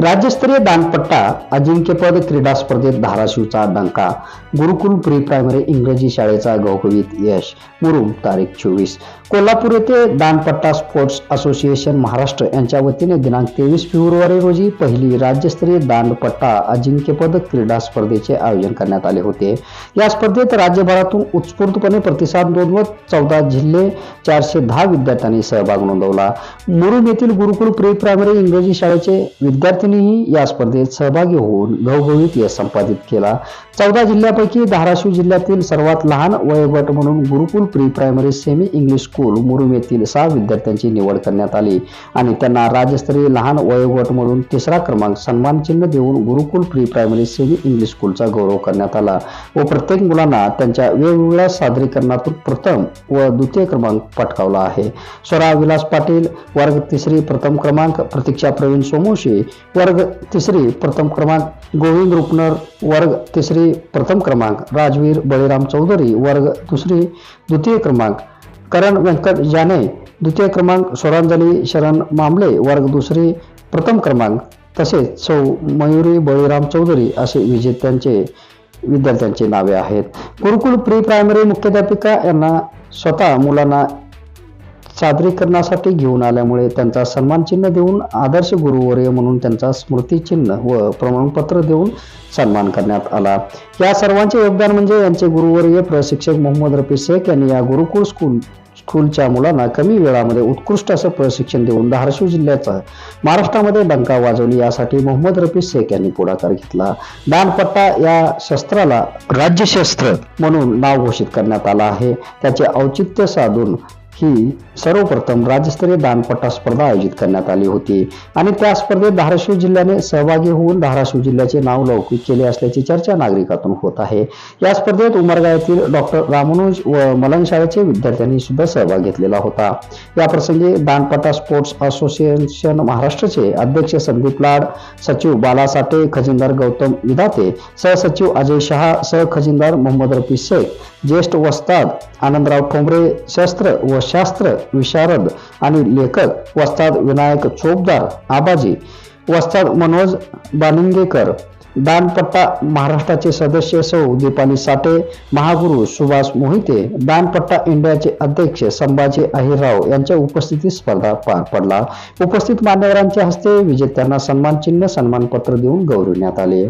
राज्यस्तरीय दानपट्टा अजिंक्यपद क्रीडा स्पर्धेत धाराशिवचा डंका गुरुकुल प्री प्रायमरी इंग्रजी शाळेचा गवगवीत यश मुरुम तारीख चोवीस. कोल्हापूर येथे दानपट्टा स्पोर्ट्स असोसिएशन महाराष्ट्र यांच्या वतीने दिनांक तेवीस फेब्रुवारी रोजी पहिली राज्यस्तरीय दांडपट्टा अजिंक्यपद क्रीडा स्पर्धेचे आयोजन करण्यात आले होते. या स्पर्धेत राज्यभरातून उत्स्फूर्तपणे प्रतिसाद नोंदवत चौदा जिल्हे चारशे दहा विद्यार्थ्यांनी सहभाग नोंदवला. मुरुम येथील गुरुकुल प्री प्रायमरी इंग्रजी शाळेचे विद्यार्थी विद्यार्थ्यांनीही या स्पर्धेत सहभागी होऊन घवघवीत यश संपादित केला. चौदा जिल्ह्यापैकी धाराशिव जिल्ह्यातील सर्वात लहान वयोगट म्हणून Gurukul pre primary semi English school Murum येथील सहा विद्यार्थ्यांची निवड करण्यात आली आणि त्यांना राज्यस्तरीय लहान वयोगट म्हणून तिसरा क्रमांक सन्मान चिन्ह देऊन Gurukul pre primary semi English स्कूलचा गौरव करण्यात आला व प्रत्येक मुलांना त्यांच्या वेगवेगळ्या सादरीकरणातून प्रथम व द्वितीय क्रमांक पटकावला आहे. स्वरा विलास पाटील वर्ग तिसरी प्रथम क्रमांक प्रतीक्षा प्रवीण सोमोशी वर्ग तिसरी प्रथम क्रमांक गोविंद रुपनर वर्ग तिसरी प्रथम क्रमांक राजवीर बळीराम चौधरी वर्ग दुसरी द्वितीय क्रमांक करण व्यंकट जाने द्वितीय क्रमांक स्वरांजली शरण मामले वर्ग दुसरी प्रथम क्रमांक तसेच सौ मयुरी बळीराम चौधरी असे विजेत्यांचे विद्यार्थ्यांची नावे आहेत. गुरुकुल प्री प्रायमरी मुख्याध्यापिका यांना स्वतः मुलांना सादरीकरणासाठी घेऊन आल्यामुळे त्यांचा सन्मान चिन्ह देऊन आदर्श गुरुवर्य म्हणून त्यांचा स्मृतिचिन्ह व प्रमाणपत्र देऊन सन्मान करण्यात आला. या सर्वांचे योगदान म्हणजे यांचे गुरुवर्य प्रशिक्षक मोहम्मद रफी शेख यांनी या गुरुकुल स्कूल स्कूलच्या मुलांना कमी वेळामध्ये उत्कृष्ट असं प्रशिक्षण देऊन धाराशिव जिल्ह्याचा महाराष्ट्रामध्ये डंका वाजवली यासाठी मोहम्मद रफी शेख यांनी पुढाकार घेतला. दानपट्टा या शस्त्राला राज्यशस्त्र. म्हणून नाव घोषित करण्यात आलं आहे. त्याचे औचित्य साधून ही सर्वप्रथम राज्यस्तरीय दानपट्टा स्पर्धा आयोजित करण्यात आली होती. आणि त्या स्पर्धेत धाराशिव जिल्ह्याने सहभागी होऊन धाराशिव जिल्ह्याचे नाव लौकिक केले असल्याची चर्चा नागरिकातून होत आहे. या स्पर्धेत उमरगा येथील डॉक्टर रामानुज व मलन शाळेचे विद्यार्थ्यांनी सुद्धा सहभाग घेतलेला होता. या प्रसंगी दानपट्टा स्पोर्ट्स असोसिएशन महाराष्ट्रचे अध्यक्ष संदीप लाड सचिव बाला साठे खजिनदार गौतम विधाते सहसचिव अजय शहा सहखजिनदार मोहम्मद रफी शेख ज्येष्ठ वस्ताद आनंदराव ठोंबरे शस्त्र व शास्त्र विशारद आणि लेखक वस्ताद विनायक चोपदार आबाजी वस्ताद मनोज बालिंगेकर दानपट्टा महाराष्ट्राचे सदस्य सौ दीपाली साठे महागुरु सुभाष मोहिते दानपट्टा इंडियाचे अध्यक्ष संभाजी अहिरराव यांच्या उपस्थितीत स्पर्धा पार पडला. उपस्थित मान्यवरांच्या हस्ते विजेत्यांना सन्मान चिन्ह सन्मानपत्र देऊन गौरविण्यात आले.